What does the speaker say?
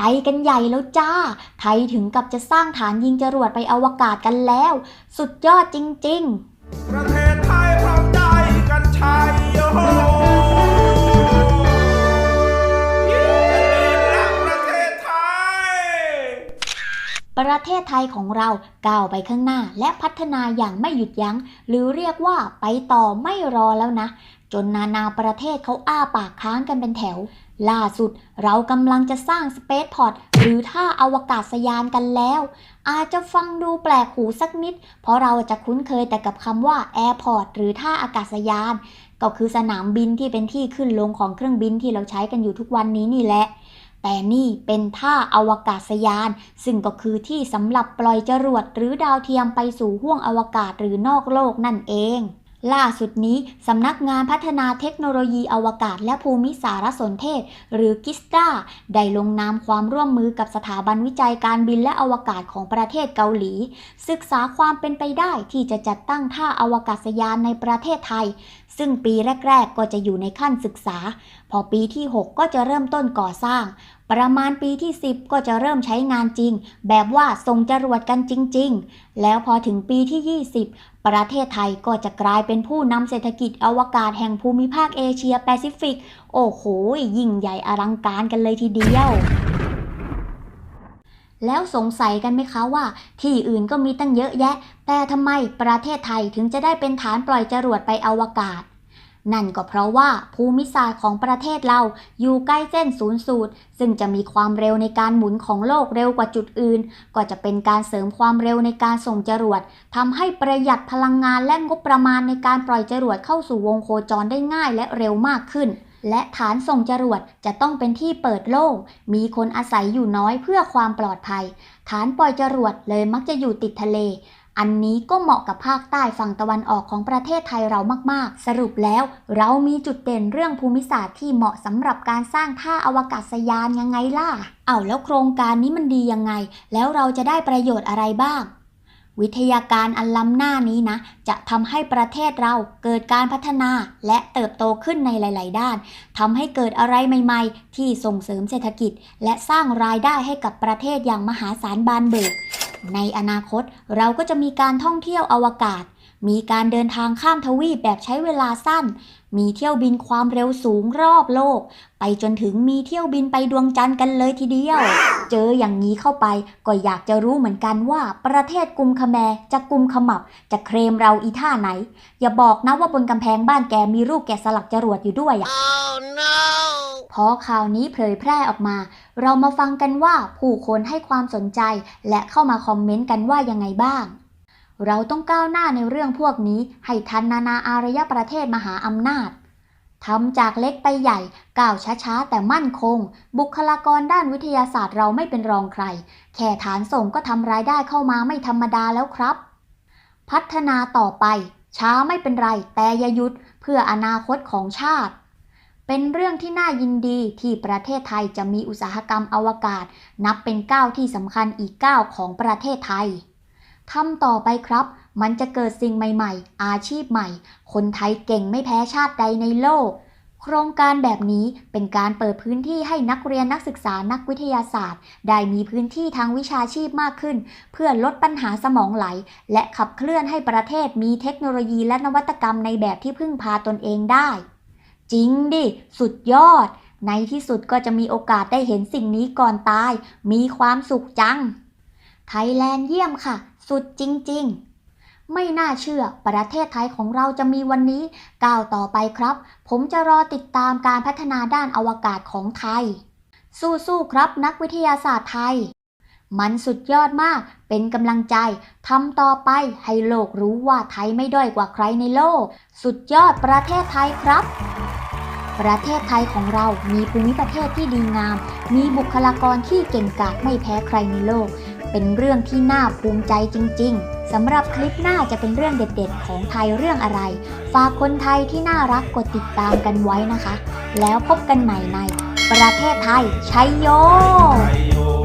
ไปกันใหญ่แล้วจ้า ไทยถึงกับจะสร้างฐานยิงจรวดไปอวกาศกันแล้ว สุดยอดจริง ๆ ประเทศไทยพร้อมใจกันชัยโยเดินหลังประเทศไทยประเทศไทยของเราก้าวไปข้างหน้าและพัฒนาอย่างไม่หยุดยัง้ง หรือเรียกว่าไปต่อไม่รอแล้วนะ จนนานาประเทศเขาอ้าปากค้างกันเป็นแถว ล่าสุดเรากำลังจะสร้างสเปซพอร์ตหรือท่าอวกาศยานกันแล้ว อาจจะฟังดูแปลกหูสักนิด เพราะเราจะคุ้นเคยแต่กับคำว่าแอร์พอร์ตหรือท่าอากาศยาน ก็คือสนามบินที่เป็นที่ขึ้นลงของเครื่องบินที่เราใช้กันอยู่ทุกวันนี้นี่แหละแต่นี่เป็นท่าอวกาศยาน ซึ่งก็คือที่สำหรับปล่อยจรวดหรือดาวเทียมไปสู่ห้วงอวกาศหรือนอกโลกนั่นเอง ล่าสุดนี้ สำนักงานพัฒนาเทคโนโลยีอวกาศและภูมิสารสนเทศ หรือกิสตาได้ลงนามความร่วมมือกับสถาบันวิจัยการบินและอวกาศของประเทศเกาหลี ศึกษาความเป็นไปได้ที่จะจัดตั้งท่าอวกาศยานในประเทศไทย ซึ่งปีแรก ๆ ก็จะอยู่ในขั้นศึกษา พอปีที่ 6 ก็จะเริ่มต้นก่อสร้าง ประมาณปีที่ 10 ก็จะเริ่มใช้งานจริง แบบว่าส่งจรวดกันจริง ๆ แล้วพอถึงปีที่ 20 ประเทศไทยก็จะกลายเป็นผู้นำเศรษฐกิจอวกาศแห่งภูมิภาคเอเชียแปซิฟิก โอ้โห ยิ่งใหญ่อลังการกันเลยทีเดียวแล้วสงสัยกันไหมคะว่า ที่อื่นก็มีตั้งเยอะแยะ แต่ทำไมประเทศไทยถึงจะได้เป็นฐานปล่อยจรวดไปอวกาศ นั่นก็เพราะว่าภูมิศาสตร์ของประเทศเราอยู่ใกล้เส้นศูนย์สูตร ซึ่งจะมีความเร็วในการหมุนของโลกเร็วกว่าจุดอื่น ก็จะเป็นการเสริมความเร็วในการส่งจรวดทำให้ประหยัดพลังงานและงบประมาณในการปล่อยจรวดเข้าสู่วงโคจรได้ง่ายและเร็วมากขึ้นและฐานส่งจรวดจะต้องเป็นที่เปิดโล่ง มีคนอาศัยอยู่น้อยเพื่อความปลอดภัย ฐานปล่อยจรวดเลยมักจะอยู่ติดทะเล อันนี้ก็เหมาะกับภาคใต้ฝั่งตะวันออกของประเทศไทยเรามากๆ สรุปแล้วเรามีจุดเด่นเรื่องภูมิศาสตร์ที่เหมาะสำหรับการสร้างท่าอวกาศยานยังไงล่ะ เอาแล้วโครงการนี้มันดียังไง แล้วเราจะได้ประโยชน์อะไรบ้าง วิทยาการอันล้ำหน้านี้นะ จะทำให้ประเทศเราเกิดการพัฒนาและเติบโตขึ้นในหลาย ๆ ด้านทำให้เกิดอะไรใหม่ ๆ ที่ส่งเสริมเศรษฐกิจ และสร้างรายได้ให้กับประเทศอย่างมหาศาลบานเบิก ในอนาคตเราก็จะมีการท่องเที่ยวอวกาศ มีการเดินทางข้ามทวีปแบบใช้เวลาสั้น มีเที่ยวบินความเร็วสูงรอบโลก ไปจนถึงมีเที่ยวบินไปดวงจันทร์กันเลยทีเดียว เจออย่างนี้เข้าไปก็อยากจะรู้เหมือนกันว่าประเทศกุมขแมจะกุมขมับจะเคลมเราอีท่าไหน อย่าบอกนะว่าบนกำแพงบ้านแกมีรูปแกะสลักจรวดอยู่ด้วยอะ Oh no พอข่าวนี้เผยแพร่ออกมา เรามาฟังกันว่าผู้คนให้ความสนใจและเข้ามาคอมเมนต์กันว่ายังไงบ้าง เราต้องก้าวหน้าในเรื่องพวกนี้ให้ทันนานาอารยประเทศมหาอำนาจทำจากเล็กไปใหญ่ก้าวช้าๆ แต่มั่นคง บุคลากรด้านวิทยาศาสตร์เราไม่เป็นรองใคร แค่ฐานส่งก็ทำรายได้เข้ามาไม่ธรรมดาแล้วครับ พัฒนาต่อไป ช้าไม่เป็นไร แต่อย่าหยุดเพื่ออนาคตของชาติ เป็นเรื่องที่น่ายินดีที่ประเทศไทยจะมีอุตสาหกรรมอวกาศ นับเป็นก้าวที่สำคัญอีกก้าวของประเทศไทยทำต่อไปครับ มันจะเกิดสิ่งใหม่ๆ อาชีพใหม่ คนไทยเก่งไม่แพ้ชาติใดในโลก โครงการแบบนี้เป็นการเปิดพื้นที่ให้นักเรียนนักศึกษานักวิทยาศาสตร์ ได้มีพื้นที่ทางวิชาชีพมากขึ้น เพื่อลดปัญหาสมองไหล และขับเคลื่อนให้ประเทศมีเทคโนโลยีและนวัตกรรมในแบบที่พึ่งพาตนเองได้ จริงดิ สุดยอด ในที่สุดก็จะมีโอกาสได้เห็นสิ่งนี้ก่อนตาย มีความสุขจัง ไทยแลนด์เยี่ยมค่ะ สุดจริง ๆ ไม่น่าเชื่อประเทศไทยของเราจะมีวันนี้ ก้าวต่อไปครับ ผมจะรอติดตามการพัฒนาด้านอวกาศของไทย สู้ๆครับนักวิทยาศาสตร์ไทย มันสุดยอดมาก เป็นกำลังใจทำต่อไปให้โลกรู้ว่าไทยไม่ด้อยกว่าใครในโลก สุดยอดประเทศไทยครับ ประเทศไทยของเรามีภูมิประเทศที่ดีงาม มีบุคลากรที่เก่งกาจไม่แพ้ใครในโลก เป็นเรื่องที่น่าภูมิใจจริง ๆ สำหรับคลิปหน้าจะเป็นเรื่องเด็ดๆ ของไทยเรื่องอะไร ฝากคนไทยที่น่ารักกดติดตามกันไว้นะคะ แล้วพบกันใหม่ในประเทศไทยชัยโยประเทศไชโย